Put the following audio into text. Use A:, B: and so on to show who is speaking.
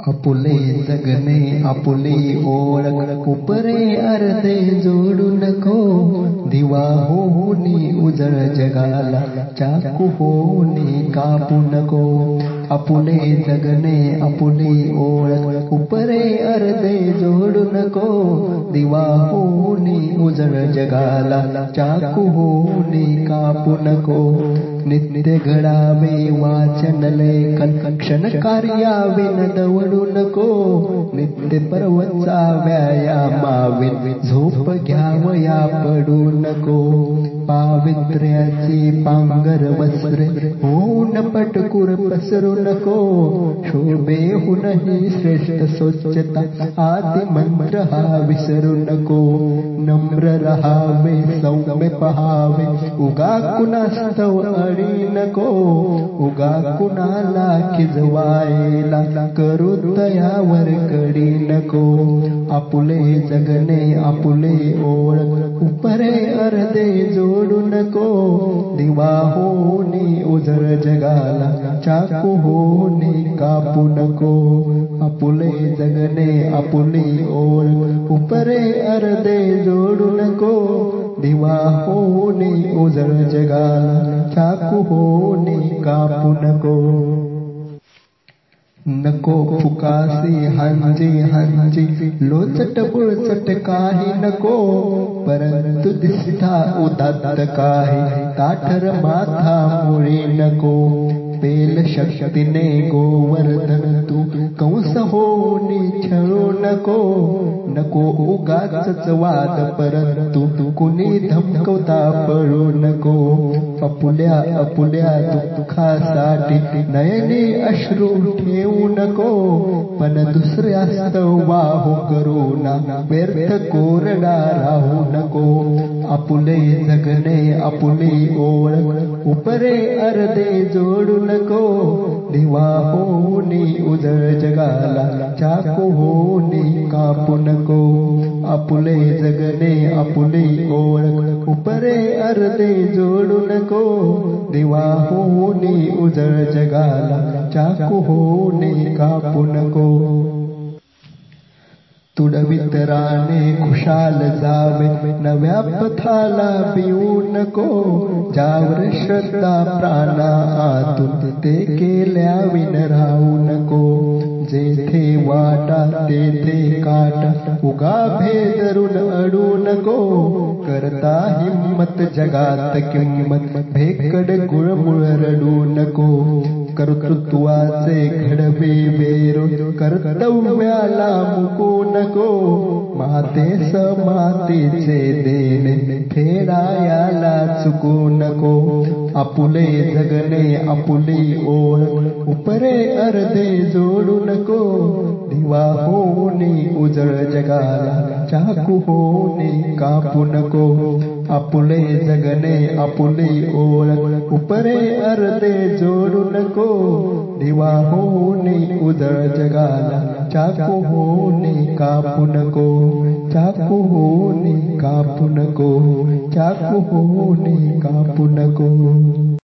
A: आपुले जगणे आपुली ओळख उपरे अर्धे जोडू नको दिवा होऊनी उजळ जगाला, चाकू होऊनी कापू नको आपुले जगणे आपुली ओळख उपरे अर्धे जोडू नको दिवा होऊनी उजळ जगाला, चाकू होऊनी कापू नको नित्य घडावे वाचन लेखन क्षण कार्याविन दवडू नको नित्य पर्वचा व्यायामाविन झोप घ्यावया पडू नको वस्त्रे होऊन पटकुर पसरू नको. शोभेहूनही श्रेष्ठ स्वच्छता. आदि मंत्र हा विसरू नको. नम्र रहावे सौम्य पहावे. उगा कुणास्तव अडी नको. उगा कुणाला खिजवायला करू तयावर कडी नको. आपुले जगने आपुले ओळख उपरे अर्धे जोडू को दिवा होनी उजळ जगाला, चाकू होनी कापू नको। आपुले जगने आपुली ओळख उपरे अर्धे जोडू को दिवा होनी उजळ जगाला, चाकू होनी कापू नको। नको फुकासी हांजी हांजी। लोचट बुळचट काही नको परंतु दिसता उदात काही। ताठर माथा नको पेल शक्तीने गोवर्धन तू। कंस होनी छळू नको नको उगाच वाद परंतु कुणी धमकवता पळू नको अपुल्या अपुल्या दुःखासाठी नयनी अश्रू ठेवू नको पण दुसऱ्या वाहू करू ना व्यर्थ कोरडा राहू नको आपुले जगणे आपुली ओळख उपरे अर्धे जोडू नको दिवा होनी उजळ जगाला, चाकू नको आपुले जगणे आपुली ओळख उपरे अर्धे जोडू नको. दिवा होनी उजळ जगाला चाकू होनी कापू नको. तुडवित राणे खुशाल जावे नव्या पथाला पिऊ नको. ज्यावर श्रद्धा प्राणा आतून ते केल्या विन राहू नको जेथे वाटा, तेथे काटा। उगा भेदरून अडू नको करता हिम्मत जगात किंमत भेकड गुळमुळ रडू नको कर्तृत्वाचे घडवे बेरो कर्तव्याला मुकू नको माते समातीचे देणे। फेडायाला चुकू नको आपुले जगणे, आपुली ओळ। उपरे अर्धे जोडू नको। दिवा होनी उजळ जगाला, चाकू होनी कापू नको। आपुले जगणे आपुली ओळख उपरे अर्धे जोडू नको। दिवा होनी उजळ जगाला, चाकू होनी कापू नको। चाकू होनी कापू नको। चाकू होनी कापू नको।